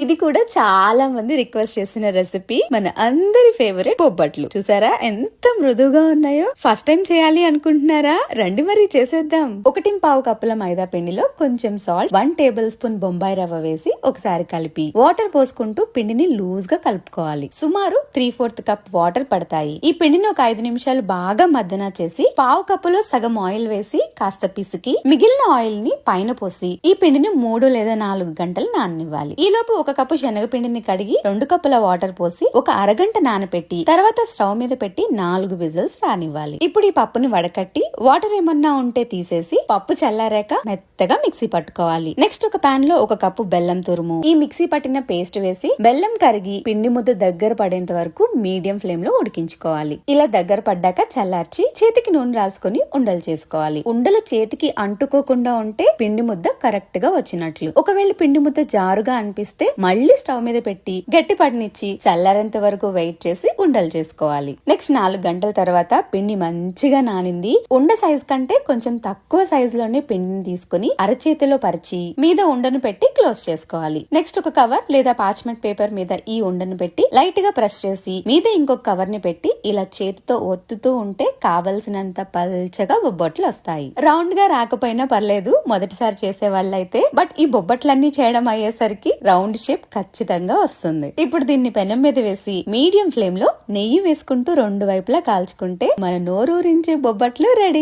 ఇది కూడా చాలా మంది రిక్వెస్ట్ చేసిన రెసిపీ మన అందరి ఫేవరెట్ బొబ్బట్లు చూసారా? ఎంత మృదువుగా ఉన్నాయో. ఫస్ట్ టైం చేయాలి అనుకుంటున్నారా? రండి మరి చేసేద్దాం. ఒకటి పావు కప్పుల మైదా పిండిలో కొంచెం salt one tablespoon Bombay రవ్వ వేసి ఒకసారి కలిపి వాటర్ పోసుకుంటూ పిండిని లూజ్గా కలుపుకోవాలి. సుమారు త్రీ ఫోర్త్ కప్ వాటర్ పడతాయి. ఈ పిండిని ఒక ఐదు నిమిషాలు బాగా మద్దన చేసి పావు కప్పులో సగం ఆయిల్ వేసి కాస్త పిసికి మిగిలిన ఆయిల్ని పైన పోసి ఈ పిండిని మూడు లేదా నాలుగు గంటలు నాననివ్వాలి. ఈ లోపు ఒక కప్పు శనగపిండిని కడిగి రెండు కప్పుల వాటర్ పోసి ఒక అరగంట నానపెట్టి తర్వాత స్టవ్ మీద పెట్టి నాలుగు విజిల్స్ రానివ్వాలి. ఇప్పుడు ఈ పప్పుని వడకట్టి వాటర్ ఏమన్నా ఉంటే తీసేసి పప్పు చల్లారాక మెత్తగా మిక్సీ పట్టుకోవాలి. నెక్స్ట్ ఒక పాన్లో ఒక కప్పు బెల్లం తురుము. ఈ మిక్సీ పట్టిన పేస్ట్ వేసి బెల్లం కరిగి పిండి ముద్ద దగ్గర పడేంత వరకు మీడియం ఫ్లేమ్లో ఉడికించుకోవాలి. ఇలా దగ్గర పడ్డాక చల్లార్చి చేతికి నూనె రాసుకొని ఉండలు చేసుకోవాలి. ఉండలు చేతికి అంటుకోకుండా ఉంటే పిండి ముద్ద కరెక్ట్గా వచ్చినట్లు. ఒకవేళ పిండి ముద్ద జారుగా అనిపిస్తే మళ్ళీ స్టవ్ మీద పెట్టి గట్టి పడినిచ్చి చల్లారేంత వరకు వెయిట్ చేసి ఉండలు చేసుకోవాలి. నెక్స్ట్ నాలుగు గంటల తర్వాత పిండి మంచిగా నానింది. ఉండ సైజ్ కంటే కొంచెం తక్కువ సైజ్లోనే పిండిని తీసుకుని అరచేతిలో పరిచి మీద ఉండను పెట్టి క్లోజ్ చేసుకోవాలి. నెక్స్ట్ ఒక కవర్ లేదా పార్చ్మెంట్ పేపర్ మీద ఈ ఉండను పెట్టి లైట్గా ప్రెస్ చేసి మీద ఇంకొక కవర్ని పెట్టి ఇలా చేతితో ఒత్తుతూ ఉంటే కావలసినంత పల్చగా బొబ్బట్లు వస్తాయి. రౌండ్గా రాకపోయినా పర్లేదు మొదటిసారి చేసే వాళ్ళైతే బట్ ఈ బొబ్బట్లన్నీ చేయడం అయ్యేసరికి రౌండ్ షేప్ ఖచ్చితంగా వస్తుంది. ఇప్పుడు దీన్ని పెనం మీద వేసి మీడియం ఫ్లేమ్లో నెయ్యి వేసుకుంటూ రెండు వైపులా కాల్చుకుంటే మన నోరూరించే బొబ్బట్లు రెడీ.